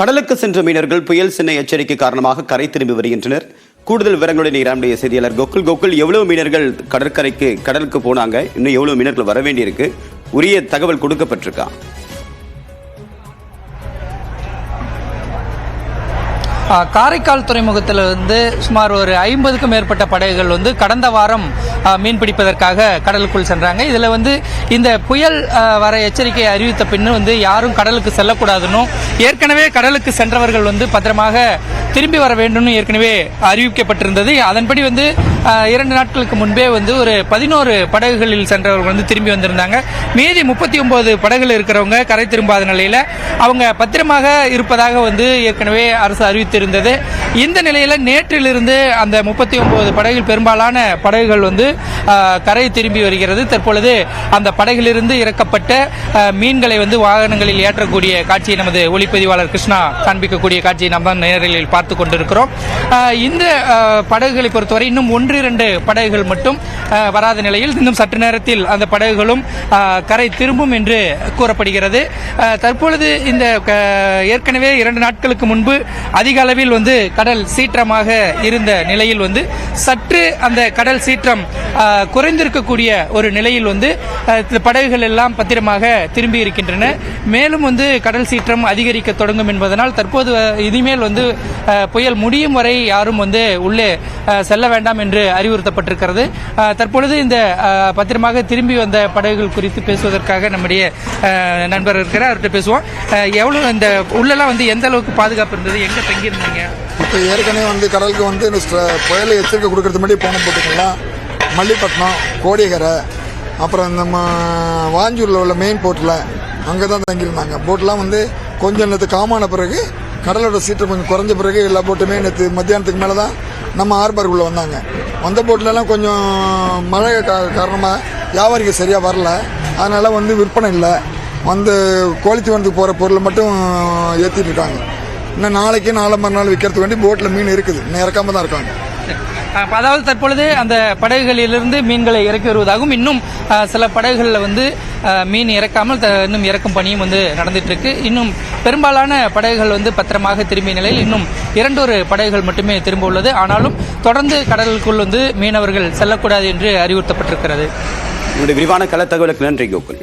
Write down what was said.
கடலுக்கு சென்ற மீனவர்கள் புயல் சின்ன எச்சரிக்கை காரணமாக கரை திரும்பி வருகின்றனர். கூடுதல் விவரங்களுடன் நம்முடைய செய்தியாளர் கோகுல். கோகுல் எவ்வளவு மீனர்கள் கடற்கரைக்கு கடலுக்கு போனாங்க? இன்னும் எவ்வளவு மீனர்கள் வர வேண்டியிருக்கு? உரிய தகவல் கொடுக்கப்பட்டிருக்கான் காரைக்கால் துறைமுகத்தில் வந்து சுமார் ஒரு ஐம்பதுக்கும் மேற்பட்ட படகுகள் வந்து கடந்த வாரம் மீன் பிடிப்பதற்காக கடலுக்குள் சென்றாங்க. இதில் வந்து இந்த புயல் வர எச்சரிக்கை அறிவித்த பின்னு வந்து யாரும் கடலுக்கு செல்லக்கூடாதுன்னு ஏற்கனவே கடலுக்கு சென்றவர்கள் வந்து பத்திரமாக திரும்பி வர வேண்டும்னு ஏற்கனவே அறிவிக்கப்பட்டிருந்தது. அதன்படி வந்து இரண்டு நாட்களுக்கு முன்பே வந்து ஒரு பதினோரு படகுகளில் சென்றவர்கள் வந்து திரும்பி வந்திருந்தாங்க. மீதி முப்பத்தி ஒன்பது படகுகள் இருக்கிறவங்க கரை திரும்பாத நிலையில் அவங்க பத்திரமாக இருப்பதாக வந்து ஏற்கனவே அரசு அறிவித்திருந்தது. இந்த நிலையில் நேற்றிலிருந்து அந்த முப்பத்தி ஒன்பது படகுகள் பெரும்பாலான படகுகள் வந்து கரை திரும்பி வருகிறது. தற்பொழுது அந்த படகிலிருந்து இறக்கப்பட்ட மீன்களை வந்து வாகனங்களில் ஏற்றக்கூடிய காட்சியை நமது ஒளிப்பதிவாளர் கிருஷ்ணா காண்பிக்கக்கூடிய காட்சியை நாம் தான் நேரில் பார்த்து கொண்டிருக்கிறோம். இந்த படகுகளை பொறுத்தவரை இன்னும் ஒன்று இரண்டு படகுகள் மட்டும் வராத நிலையில் இன்னும் சற்று நேரத்தில் அந்த படகுகளும் கரை திரும்பும் என்று கூறப்படுகிறது. தற்பொழுது இந்த ஏற்கனவே இரண்டு நாட்களுக்கு முன்பு அதிக அளவில் வந்து கடல் சீற்றமாக இருந்த நிலையில் வந்து சற்று அந்த கடல் சீற்றம் குறைந்திருக்கக்கூடிய ஒரு நிலையில் வந்து படகுகள் எல்லாம் பத்திரமாக திரும்பி இருக்கின்றன. மேலும் வந்து கடல் சீற்றம் அதிகரிக்க தொடங்கும் என்பதனால் தற்போது இனிமேல் வந்து புயல் முடியும் வரை யாரும் வந்து உள்ளே செல்ல வேண்டாம் என்று அறிவுறுத்தப்பட்டிருக்கிறது. தற்பொழுது இந்த பத்திரமாக திரும்பி வந்த படகுகள் குறித்து பேசுவதற்காக நம்முடைய நண்பர் இருக்கிறார். அவர்கிட்ட பேசுவோம். எவ்வளோ எவ்வளவு இந்த உள்ளெல்லாம் வந்து எந்த அளவுக்கு பாதுகாப்பு இருந்தது? எங்க தங்கியிருந்தீங்க? இப்போ ஏற்கனவே வந்து கடலுக்கு வந்து இந்த புயலை எச்சரிக்கை கொடுக்கறது முன்னாடி போன போட்டுக்கலாம். மல்லிப்பட்டினம் கோடிகரை அப்புறம் இந்த வாஞ்சூரில் உள்ள மெயின் போர்ட்டில் அங்கே தான் தங்கியிருந்தாங்க. போட்லாம் வந்து கொஞ்சம் நேற்று காமான பிறகு கடலோட சீற்றம் கொஞ்சம் குறைஞ்ச பிறகு எல்லா போட்டுமே நேற்று மத்தியானத்துக்கு மேலே தான் நம்ம ஹார்பருக்குள்ளே வந்தாங்க. வந்த போட்லலாம் கொஞ்சம் மழை கா- காரணமாக வியாபாரிகள் சரியாக வரல. அதனால் வந்து விற்பனை இல்லை. வந்து கோழித்தீவனத்துக்கு போகிற பொருளை மட்டும் ஏற்றிட்டு இருக்காங்க. இன்னும் நாளைக்கு நாளை மறுநாள் விற்கிறதுக்கு வேண்டி போட்டில் மீன் இருக்குது. இன்னும் இறக்காம தான் இருக்காங்க. அதாவது தற்பொழுது அந்த படகுகளிலிருந்து மீன்களை இறக்கி வருவதாகவும் இன்னும் சில படகுகளில் வந்து மீன் இறக்காமல் த- இன்னும் இறக்கும் பணியும் வந்து நடந்துட்டு இருக்கு இன்னும் பெரும்பாலான படகுகள் வந்து பத்திரமாக திரும்பிய நிலையில் இன்னும் இரண்டொரு படகுகள் மட்டுமே திரும்ப உள்ளது. ஆனாலும் தொடர்ந்து கடலுக்குள் வந்து மீனவர்கள் செல்லக்கூடாது என்று அறிவுறுத்தப்பட்டிருக்கிறது. விரிவான கள தகவலுக்கு நன்றி கோகுல்.